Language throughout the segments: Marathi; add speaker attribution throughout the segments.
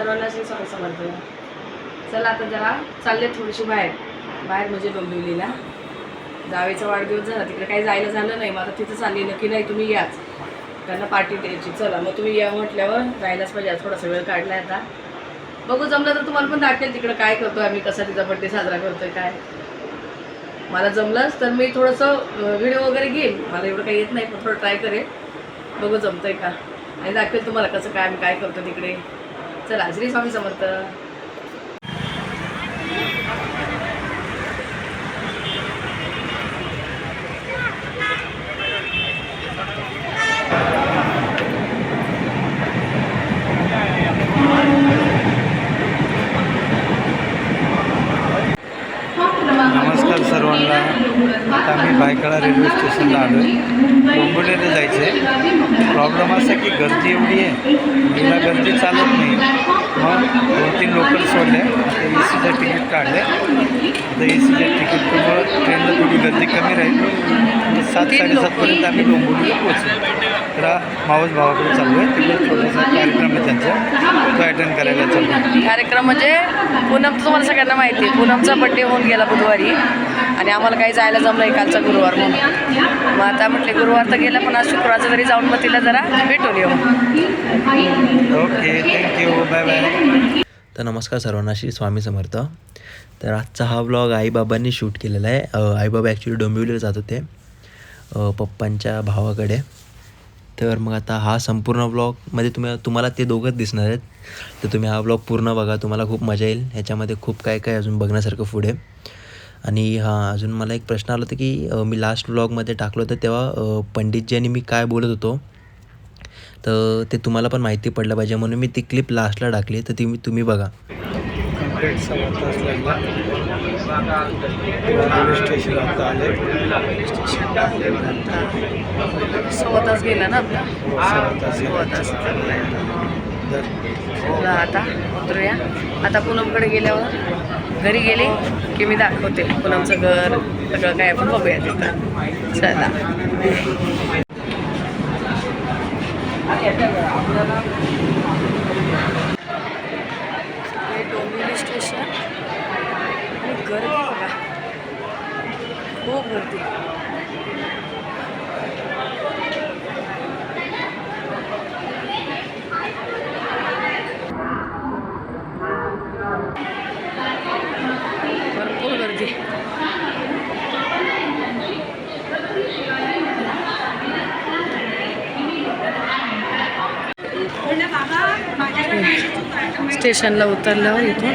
Speaker 1: सर्वांना श्री स्वामी समर्थ चला आता जरा चालले थोडीशी बाहेर. बाहेर म्हणजे डोंबिवलीला. जावेचा वाढदिवस झाला तिकडे काही जायला झालं नाही मग आता तिथं चालली नक्की नाही तुम्ही याच. त्यांना पार्टी द्यायची. चला मग तुम्ही या म्हटल्यावर जायलाच पाहिजे. थोडासा वेळ काढला आता. बघू जमलं तर तुम्हाला पण दाखवेल तिकडं काय करतो आम्ही कसा तिचा बड्डे साजरा करतोय काय. मला जमलंच तर मी थोडंसं व्हिडिओ वगैरे घेईन. मला एवढं काही येत नाही पण थोडं ट्राय करेन. बघू जमतंय का? आणि दाखवेल तुम्हाला कसं काय आम्ही काय करतो तिकडे. चला श्री स्वामी समर्थ
Speaker 2: नमस्कार सर्वांना आता आम्ही बायकाळा रेल्वे स्टेशनला आलो आहे डोंबिवलीला जायचं आहे प्रॉब्लेम असा की गर्दी एवढी आहे. मला गर्दी चालत नाही. मग दोन तीन लोकल सोडले. आता ए सीचं तिकीट काढले. आता ए सीच्या तिकीटमुळं ट्रेनला थोडी गर्दी कमी राहील. आणि सात साडेसातपर्यंत आम्ही डोंबिवलीला पोहोचलो तर मावस भावाकडे चाललो आहे. तिकडे थोडासा कार्यक्रम आहे त्यांचा. तो अटेंड करायला आहे.
Speaker 1: कार्यक्रम म्हणजे पूनम तुम्हाला सगळ्यांना माहिती आहे. पूनमचा बड्डे होऊन गेला बुधवारी. आणि आम्हाला काही जायला जमलं नाही कालचा गुरुवार म्हणून. मग आता म्हटले गुरुवार तर गेला पण आज शुक्रवारचा तरी जाऊन मग तिला जरा भेटून येऊ.
Speaker 2: ओके थँक्यू बाय बाय
Speaker 3: तर नमस्कार सर्वांना श्री स्वामी समर्थ. तर आजचा हा व्लॉग आईबाबांनी शूट केलेला आहे. आईबाबा ॲक्च्युली डोंबिवलीला जात होते. पप्पांच्या भावाकडे. तर मग आता हा संपूर्ण व्लॉगमध्ये तुम्ही तुम्हाला ते दोघंच दिसणार आहेत. तर तुम्ही हा व्लॉग पूर्ण बघा तुम्हाला खूप मजा येईल. ह्याच्यामध्ये खूप काय काय अजून बघण्यासारखं पुढे आणि हां अजून मला एक प्रश्न आला होता की मी लास्ट व्लॉगमध्ये टाकलं होतं तेव्हा पंडितजी आणि मी काय बोलत होतो? तर ते तुम्हाला पण माहिती पडलं पाहिजे. म्हणून मी ती क्लिप लास्टला टाकली. तर ती मी तुम्ही बघा.
Speaker 2: कंप्लीट सव्वा तास लागला रेल्वे स्टेशन आता आले
Speaker 1: सव्वा तास गेला ना आपला?
Speaker 2: सव्वा तास
Speaker 1: सव्वा आता उतरूया. आता पूनमकडे गेल्यावर घरी गेली की मी दाखवते पूनमचं घर सगळं काय आपण बघूया तिथं. चला. डोंबिवली स्टेशन आणि गर्दी बघा. खूप गर्दी भरपूर गर्दी स्टेशनला उतरल्यावर इथून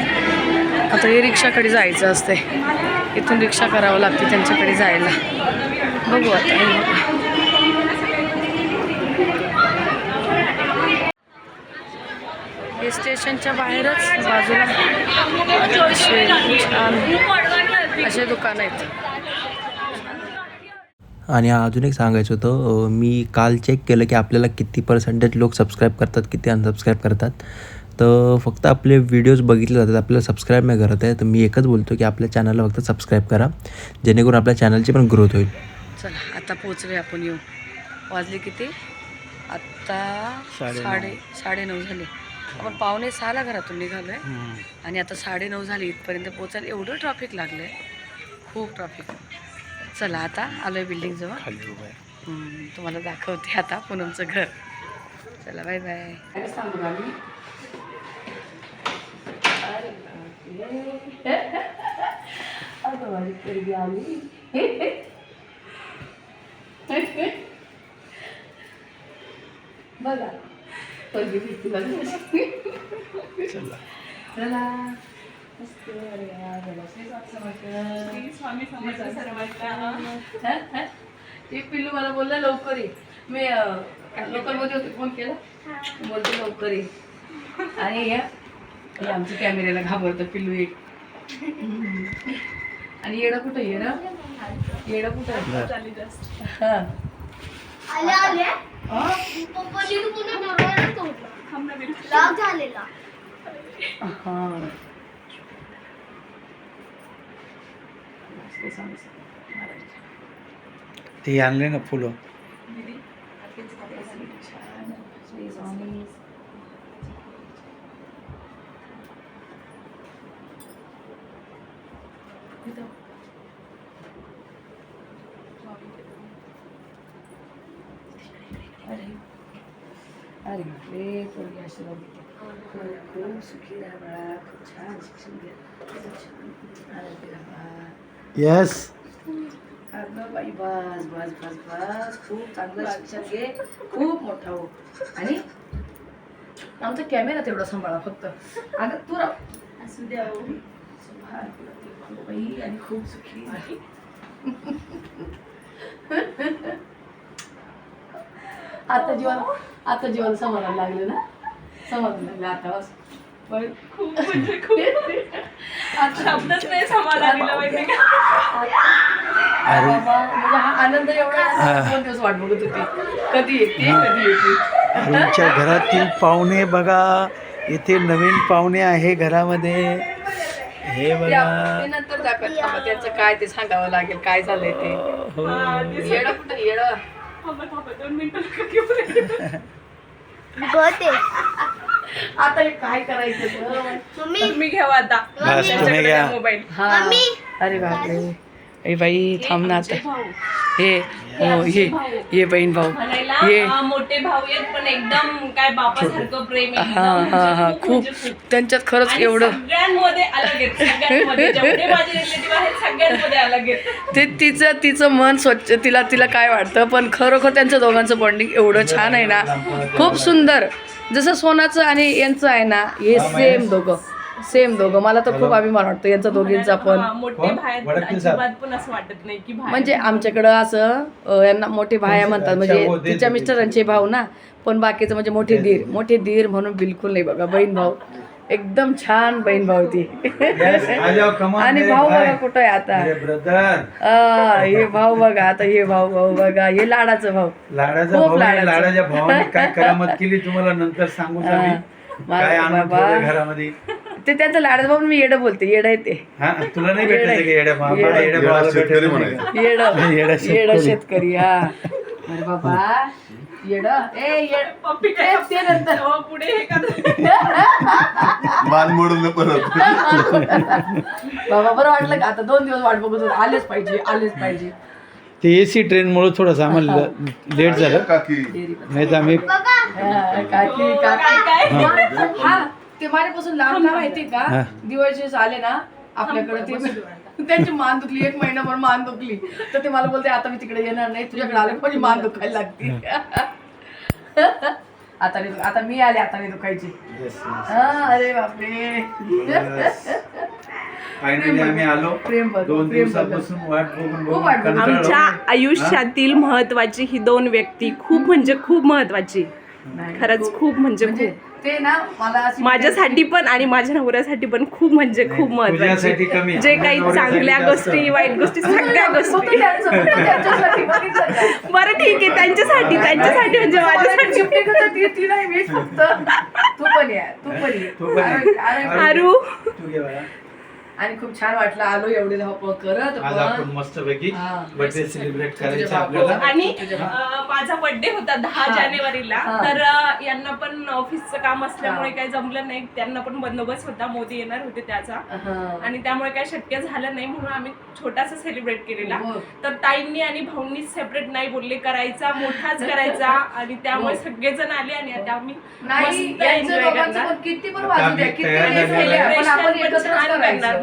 Speaker 1: आता हे रिक्षाकडे जायचं असते. इथून रिक्षा करावं लागते त्यांच्याकडे जायला. बघू आता हे स्टेशनच्या बाहेरच बाजूला असे छान असे दुकान आहेत.
Speaker 3: आणि अजून एक सांगायचं होतं मी काल चेक केलं की आपल्याला किती पर्सेंटेज लोक सबस्क्राईब करतात किती अनसबस्क्राईब करतात. तर फक्त आपले व्हिडिओज बघितले जातात आपल्याला सबस्क्राईब नाही करत आहे तर मी एकच बोलतो की आपल्या चॅनलला फक्त सबस्क्राईब करा जेणेकरून आपल्या चॅनलची पण ग्रोथ होईल.
Speaker 1: चला आता पोचले आपण येऊ वाजले किती? आत्ता
Speaker 2: साडेनऊ.
Speaker 1: साडे साडेनऊ झाले. आपण पावणे सहाला घरातून निघालोय. आणि आता साडेनऊ झाली इथपर्यंत पोचायला एवढं ट्रॅफिक लागलंय. खूप ट्रॅफिक चला आता आलोय बिल्डिंग जवळ.
Speaker 2: खाली उभा आहे.
Speaker 1: हम्म, तुम्हाला दाखवते आता पूनमचं घर. चला बाय बाय सांगू आम्ही अगं माझी पोरगी आली बघा पोरगी दिसते बघा
Speaker 2: चला
Speaker 1: चला मस्त अरे वा, चला, ते पिल्लू मला बोलला लवकर ये मी लोकलमध्ये होते फोन केला बोलते लवकर ये आणि या हे आमच्या कॅमेऱ्याला घाबरतं पिल्लू एक. आणि येडं कुठं येडं? येडं कुठं हा.
Speaker 4: आले आले.
Speaker 1: हा?
Speaker 4: पुन्हा झालेला.
Speaker 1: हा.
Speaker 2: ते आणले ना फुलं
Speaker 1: श्री स्वामी इथं. अरे अरे बापरे पोरगी आशीर्वाद खूप खूप सुखी राहा बाळा खूप छान शिक्षण घ्या खूप छान आरोग्य राहा
Speaker 2: येस
Speaker 1: अगं बाई बस बस बस बस खूप चांगलं शिक्षण घे खूप मोठा हो आणि आमचा कॅमेरा तेवढा सांभाळा फक्त. अगं तू राह. असू द्या आणि खूप सुखी आहे आता जीवन आता जीवन समाधान लागलं ना? समाधान लागलं आता बस. पण
Speaker 5: खूप म्हणजे खूप. शब्दच नाही समाधानीला माहिती का
Speaker 2: अरे
Speaker 1: बाबा, म्हणजे हा आनंद एवढा आहे ना, दोन दिवस वाट बघत होते. कधी येते कधी येते.
Speaker 2: तुमच्या घरातील पाहुणे बघा इथे नवीन पाहुणे आहे घरामध्ये. हे बघा.
Speaker 1: ते नंतर दाखवत थांबा त्यांचं काय ते सांगावं लागेल काय झालंय ते.
Speaker 2: हो.
Speaker 1: येडं कुठं. आता हे काय करायचं
Speaker 5: मी आता
Speaker 2: बस तुम्ही घ्या.
Speaker 5: मोबाईल.
Speaker 1: हा. अरे बापरे. ए बाई थांब ना आता. हे हो ये ये बहीण भाऊ. ये
Speaker 5: मोठे भाऊ आहेत पण एकदम काय बापासारखं प्रेम
Speaker 1: हा हा हा.
Speaker 5: म्हणजे
Speaker 1: खूप. त्यांच्यात खरंच एवढं ते तिचं तिचं मन स्वच्छ तिला तिला काय वाटतं पण खरोखर त्यांचं दोघांचं बॉन्डिंग एवढं छान आहे ना. खूप सुंदर. जसं सोनाचं आणि यांचं आहे ना हे सेम दोघं. सेम दोघं. मला तर खूप अभिमान वाटतो यांचा दोघींचा पण
Speaker 5: मोठे
Speaker 2: कोण?
Speaker 5: भाई आहेत,
Speaker 2: वडक्की साहेब.
Speaker 5: अजिबात पण असं वाटत नाही की भाई
Speaker 1: म्हणजे आमच्याकडं असं अ, यांना मोठे भाया म्हणतात. म्हणजे
Speaker 2: हो,
Speaker 1: तिच्या मिस्टरांचे भाऊ ना. पण बाकीचं म्हणजे मोठे दीर. मोठे दीर म्हणून बिलकुल नाही बघा. बहीण भाऊ. एकदम छान बहीण भाऊ ती.
Speaker 2: Yes, आ जाओ, come on,
Speaker 1: आणि भाऊ
Speaker 2: भाई.
Speaker 1: बघा कुठं आहे आता.
Speaker 2: मेरे ब्रदर
Speaker 1: आ, हे भाऊ बघा आता हे भाऊ भाऊ बघा. हे लाडाचं भाऊ.
Speaker 2: लाडाचा
Speaker 1: खूप
Speaker 2: भाऊ आहे,
Speaker 1: लाडाचा.
Speaker 2: लाडाच्या भावाने काय करामत केली तुम्हाला नंतर सांगू काय
Speaker 1: बाबा.
Speaker 2: घरामध्ये?
Speaker 1: ते त्यांचं लाडाचं भाऊ मी येडं बोलते येडं आहे ते.
Speaker 2: हा तुला नाही येड्या भावा? येड्या भावाला
Speaker 6: शेतकरी
Speaker 2: नाही
Speaker 6: म्हणायचं.
Speaker 2: का?
Speaker 1: येडं
Speaker 2: येडं शेतकरी.
Speaker 1: येडं. शेतकरी. हा. अरे बाबा येडं. ए येड.
Speaker 5: पप्पी
Speaker 1: ते ते नंतर.
Speaker 5: तेव्हा पुढे हे करतात
Speaker 6: मान मोडून परत
Speaker 1: बाबा बरं वाटलं का? आता दोन दिवस वाट बघत होतो. आलेच पाहिजे आलेच पाहिजे.
Speaker 2: ते एसी ट्रेनमुळे थोडंसं आम्हाला लेट झालं.
Speaker 6: काकी.
Speaker 2: नाही तर आम्ही
Speaker 1: हा, काकी काका. हा. ते माझ्यापासून लांब का माहिती
Speaker 2: हा.
Speaker 1: का दिवाळीचे आले ना आपल्याकडे ते त्यांची मान दुखली एक महिनाभर मान दुखली. तर ते मला बोलते आता मी तिकडे येणार नाही तुझ्याकडे आले माझी मान दुखायला लागते. आता नाही आता मी आले आता नाही दुखायची. हा, अरे बापरे.
Speaker 2: फायनली आम्ही आलो.
Speaker 1: प्रेम बघ
Speaker 2: दोन
Speaker 1: प्रेम बघ
Speaker 2: दिवसापासून वाट बघून
Speaker 1: खूप वाट
Speaker 2: बघून
Speaker 1: बघून.
Speaker 5: आमच्या
Speaker 2: कंटाळलो.
Speaker 5: आयुष्यातील महत्वाची ही दोन व्यक्ती खूप म्हणजे खूप महत्वाची
Speaker 1: नाही,
Speaker 5: खरंच खूप म्हणजे
Speaker 1: म्हणजे
Speaker 5: खूप.
Speaker 1: ते ना मला अशी
Speaker 5: माझ्यासाठी पण आणि माझ्या नवऱ्यासाठी पण खूप म्हणजे खूप महत्वाची जे काही चांगल्या. गोष्टी वाईट गोष्टी सगळ्या गोष्टी? बरं ठीक आहे त्यांच्यासाठी त्यांच्यासाठी म्हणजे माझ्यासाठी
Speaker 1: ती नाही मीच फक्त तू पण या तू पण. अरे-. आणि खूप छान वाटलं आलो एवढे धावपळ करत
Speaker 2: आज आपण मस्त पैकी. बर्थडे सेलिब्रेट करायचं. आपल्याला
Speaker 5: आणि माझा बर्थडे होता दहा. जानेवारीला. तर यांना पण ऑफिसचं काम असल्यामुळे. काही जमलं नाही त्यांना पण बंदोबस्त होता मोदी येणार होते त्याचा
Speaker 1: हा.
Speaker 5: आणि त्यामुळे काही शक्य झालं नाही म्हणून आम्ही छोटासा सेलिब्रेट केलेला
Speaker 1: हो.
Speaker 5: तर ताईंनी आणि भाऊंनी सेपरेट नाही बोलले करायचा मोठाच करायचा आणि त्यामुळे
Speaker 1: हो.
Speaker 5: सगळेजण आले आणि आता आम्ही
Speaker 1: किती पण वाजू द्या किती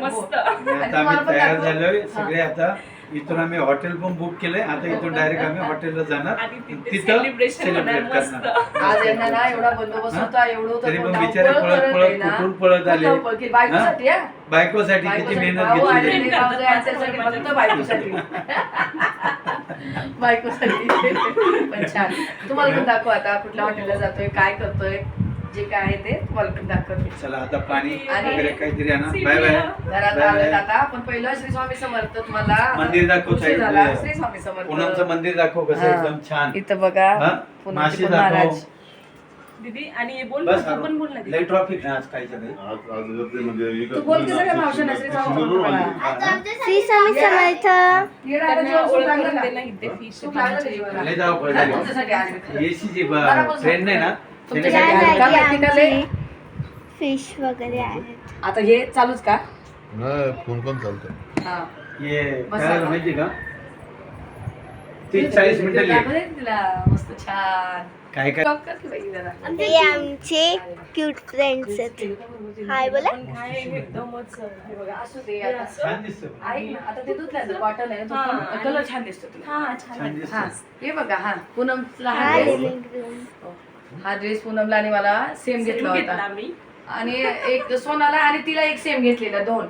Speaker 1: हो.
Speaker 5: मस्त.
Speaker 2: आता आम्ही तयार. झालोय
Speaker 1: हा.
Speaker 2: सगळे आता इथून आम्ही हॉटेल पण बुक केलंय आता इथून डायरेक्ट आम्ही हॉटेलला जाणार
Speaker 5: आणि तिथे
Speaker 2: तिथं
Speaker 5: celebration होणार
Speaker 2: सेलिब्रेट
Speaker 5: मस्त.
Speaker 2: करणार
Speaker 1: आज यांना ना एवढा बंदोबस्त
Speaker 2: हा?
Speaker 1: होता एवढं होतं
Speaker 2: तरी पण बिचारे पळत पळत. कुठून पळत आले.
Speaker 1: बायकोसाठी हा?
Speaker 2: बायकोसाठी किती
Speaker 1: बायकोसाठी
Speaker 2: मेहनत
Speaker 1: भाऊ आणि
Speaker 2: घेतली
Speaker 1: भाऊ यांच्यासाठी
Speaker 5: माझं
Speaker 1: फक्त बायकोसाठी बायकोसाठी पण छान तुम्हाला पण दाखव आता कुठल्या हॉटेलला जातोय काय करतोय जे काय आहे ते तुम्हाला दाखवते.
Speaker 2: चला आता पाणी
Speaker 5: आणि-
Speaker 2: वगैरे काहीतरी आणा. Bye bye.
Speaker 1: घरात
Speaker 2: बाय.
Speaker 1: आता. पण पहिलं श्री स्वामी समर्थ तुम्हाला
Speaker 2: मंदिर दाखव
Speaker 1: श्री स्वामी
Speaker 2: पूनमचं
Speaker 1: समर्थ
Speaker 2: मंदिर दाखव कसं. एकदम छान.
Speaker 1: इथं बघा? पुनमचे
Speaker 2: माशी दाखव.
Speaker 1: महाराज.
Speaker 5: दीदी आणि बोल पण बोल ना
Speaker 2: ट्रॉफिक आज
Speaker 6: गर्दी म्हणजे
Speaker 1: तू बोल की सगळ्या मावशांना श्री स्वामी समर्थ. हा,
Speaker 2: झाली.
Speaker 1: तुमच्यासाठी आले.
Speaker 2: एसी जी
Speaker 1: बरोबर
Speaker 2: ट्रेन नाही ना?
Speaker 1: तुमच्यासाठी?
Speaker 4: फिश वगैरे आहेत.
Speaker 1: आता हे चालूच का?
Speaker 6: नाही फोन पण चालतं
Speaker 1: हा.
Speaker 2: हे
Speaker 1: बसा.
Speaker 2: काय झालं माहिती का? तीस चाळीस मिनिटं लेट
Speaker 1: तिला. मस्त छान.
Speaker 2: काय काय?
Speaker 1: Stop कर की बाई जरा.
Speaker 4: ते आमचे क्यूट फ्रेंड्स आहेत. हाय बोला.
Speaker 5: काय एकदमच हे बघा
Speaker 1: असू दे आता.
Speaker 2: छान दिसतं.
Speaker 1: ऐक ना, आता ते धुतल्याचं बॉटल आहे ना,
Speaker 5: हा,
Speaker 1: तो
Speaker 5: आणि-
Speaker 1: कलर छान दिसतो तुला.
Speaker 5: हा छान
Speaker 2: छान दिसतं.
Speaker 1: बघा हा पूनमला हा
Speaker 4: हा
Speaker 1: ड्रेस
Speaker 4: लिव्हिंग रूम
Speaker 1: हा. ड्रेस पूनमला आणि मला सेम घेतला होता.
Speaker 5: मी
Speaker 1: आणि एक सोनाला आणि तिला एक सेम घेतलेला दोन.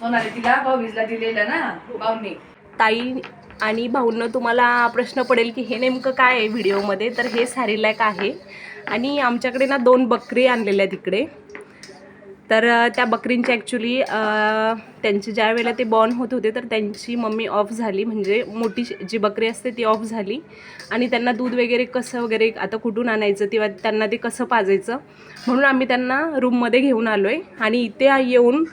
Speaker 1: सोनाने तिला भाऊबीजला दिलेला ना भाऊनी.
Speaker 5: ताई आणि भाऊंना तुम्हाला प्रश्न पडेल की हे नेमकं काय आहे व्हिडिओमध्ये तर हे सॅरीलॅक आहे. आणि आमच्याकडे ना दोन बकरी आणलेल्या आहेत इकडे. तर त्या बकरींची ॲक्च्युली त्यांचे ज्या वेळेला ते बॉर्न होत होते तर त्यांची मम्मी ऑफ झाली. म्हणजे मोठी जी बकरी असते ती ऑफ झाली. आणि त्यांना दूध वगैरे कसं वगैरे आता कुठून आणायचं किंवा त्यांना ते कसं पाजायचं म्हणून आम्ही त्यांना रूममध्ये घेऊन आलो आहे आणि इथे येऊन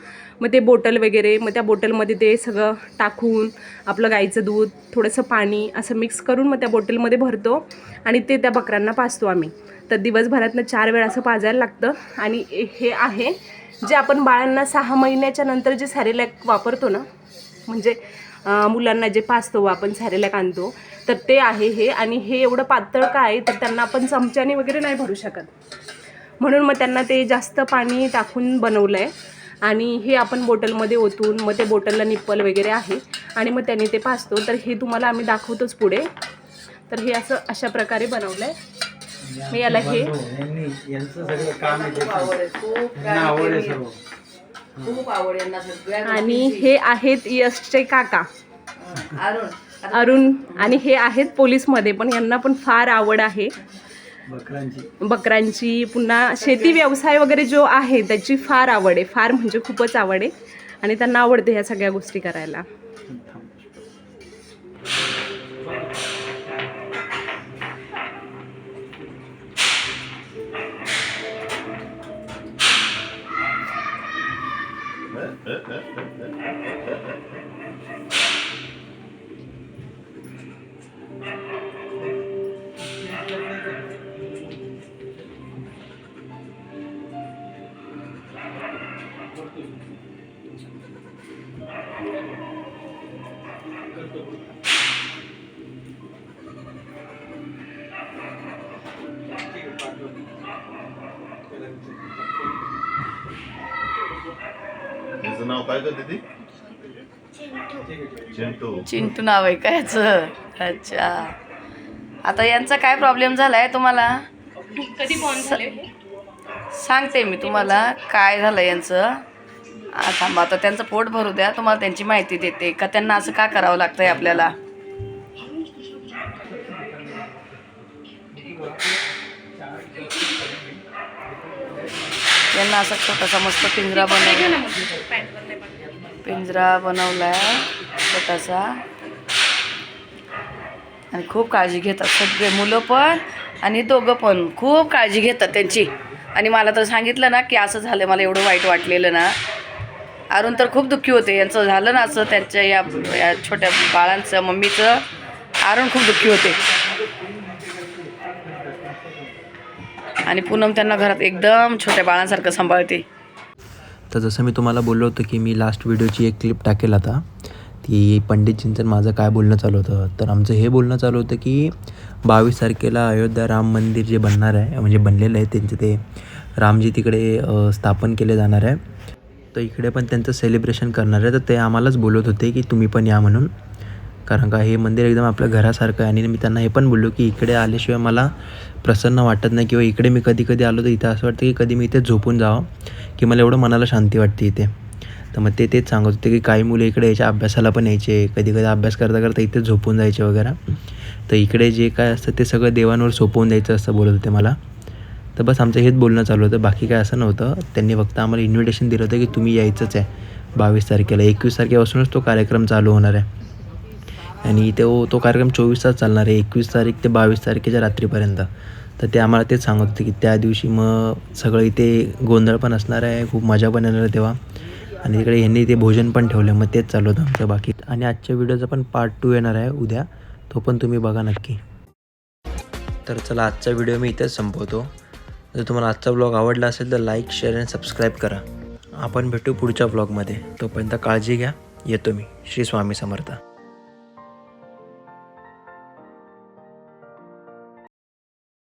Speaker 5: मग ते बोटल वगैरे मग त्या बोटलमध्ये ते सगळं टाकून आपलं गाईचं दूध थोडंसं पाणी असं मिक्स करून मग त्या बॉटलमध्ये भरतो आणि ते त्या बकऱ्यांना पाजतो आम्ही. तर दिवसभरातनं चार वेळा असं पाजायला लागतं. आणि हे आहे जे आपण बाळांना सहा महिन्याच्या नंतर जे सॅरेलॅक वापरतो ना म्हणजे मुलांना जे पाचतो आपण सॅरेलॅक आणतो तर ते आहे हे. आणि हे एवढं पातळ काय आहे, तर त्यांना आपण चमच्याने वगैरे नाही भरू शकत. म्हणून मग त्यांना ते जास्त पाणी टाकून बनवलं आहे आणि हे आपण बोटलमध्ये ओतून मग ते बोटलला निप्पल वगैरे आहे. आणि मग त्यांनी ते पाचतो. तर हे तुम्हाला आम्ही दाखवतोच पुढे. तर हे असं अशा प्रकारे बनवलं आहे मग याला हे आणि. हे आहेत यशचे काका.
Speaker 1: अरुण.
Speaker 5: आणि हे आहेत पोलीसमध्ये पण यांना पण फार आवड आहे.
Speaker 2: बकरांची.
Speaker 5: बकरांची पुन्हा शेती व्यवसाय वगैरे जो आहे त्याची फार आवड आहे. फार म्हणजे खूपच आवड आहे. आणि त्यांना आवडते ह्या सगळ्या गोष्टी करायला.
Speaker 6: त्याचं नाव काय करते ती चिंटू.
Speaker 1: चिंटू. नाव आहे का याचं? अच्छा. आता यांचा काय प्रॉब्लेम झालाय तुम्हाला?
Speaker 5: कधी झाले?
Speaker 1: सांगते मी तुम्हाला काय झालं यांचं. थांबा आता त्यांचं पोट भरू द्या. तुम्हाला त्यांची माहिती देते. का त्यांना असं का करावं लागतंय आपल्याला? यांना असा छोटासा मस्त पिंजरा बनवला पिंजरा बनवलाय छोटासा. आणि खूप काळजी घेतात सगळे मुलं पण आणि दोघं पण. खूप काळजी घेतात त्यांची. आणि मला तर सांगितलं ना की असं झालं मला एवढं वाईट वाटलेलं ना. अरुण तर खूप दुःखी होते. यांचं झालं ना असं त्यांच्या या या छोट्या बाळांचं मम्मीचं. अरुण खूप दुःखी होते. आणि पूनम त्यांना घरात एकदम छोट्या बाळांसारखं सांभाळते.
Speaker 3: तर जसं मी तुम्हाला बोललो होतो की मी लास्ट व्हिडिओची एक क्लिप टाकेल आता. ती पंडितजींचं माझं काय बोलणं चालू होतं. तर आमचं हे बोलणं चालू होतं की बावीस तारखेला अयोध्या राम मंदिर जे बनणार आहे म्हणजे बनलेलं आहे त्यांचं ते रामजी तिकडे स्थापन केले जाणार आहे. तर इकडे पण त्यांचं सेलिब्रेशन करणार आहे. तर ते आम्हालाच बोलत होते की तुम्ही पण या म्हणून. कारण का हे मंदिर एकदम आपल्या घरासारखं आहे. आणि मी त्यांना हे पण बोललो की इकडे आल्याशिवाय मला प्रसन्न वाटत नाही किंवा इकडे मी कधी कधी आलो तर इथं असं वाटतं की कधी मी इथे झोपून जावं की मला एवढं मनाला शांती वाटते इथे. तर मग ते तेच सांगत होते की काही मुलं इकडे यायच्या अभ्यासाला पण यायचे. कधी कधी अभ्यास करता करता इथे झोपून जायचे वगैरे. तर इकडे जे काय असतं ते सगळं देवांवर सोपवून द्यायचं असं बोलत होते मला. तर बस आमचं हेच बोलणं चालू होतं. बाकी काय असं नव्हतं. त्यांनी फक्त आम्हाला इन्व्हिटेशन दिलं होतं की तुम्ही यायचंच आहे. बावीस तारखेला. एकवीस तारखेपासूनच तो कार्यक्रम चालू होणार आहे. आणि तो तो कार्यक्रम चोवीस तास चालणार आहे. एकवीस तारीख ते बावीस तारखेच्या रात्रीपर्यंत. तर ते आम्हाला तेच सांगत होते की त्या दिवशी मग सगळं इथे गोंधळ पण असणार आहे. खूप मजा पण येणार आहे तेव्हा. आणि तिकडे यांनी ते भोजन पण ठेवलं मग तेच चालू होतं आमचं बाकी. आणि आजच्या व्हिडिओचा पण पार्ट टू येणार आहे उद्या. तो पण तुम्ही बघा नक्की. तर चला आजचा व्हिडिओ मी इथेच संपवतो. जर तुम्हाला आजचा ब्लॉग आवडला असेल तर लाईक शेअर आणि सबस्क्राईब करा. आपण भेटू पुढच्या ब्लॉगमध्ये तोपर्यंत काळजी घ्या. येतो मी. श्री स्वामी समर्थ.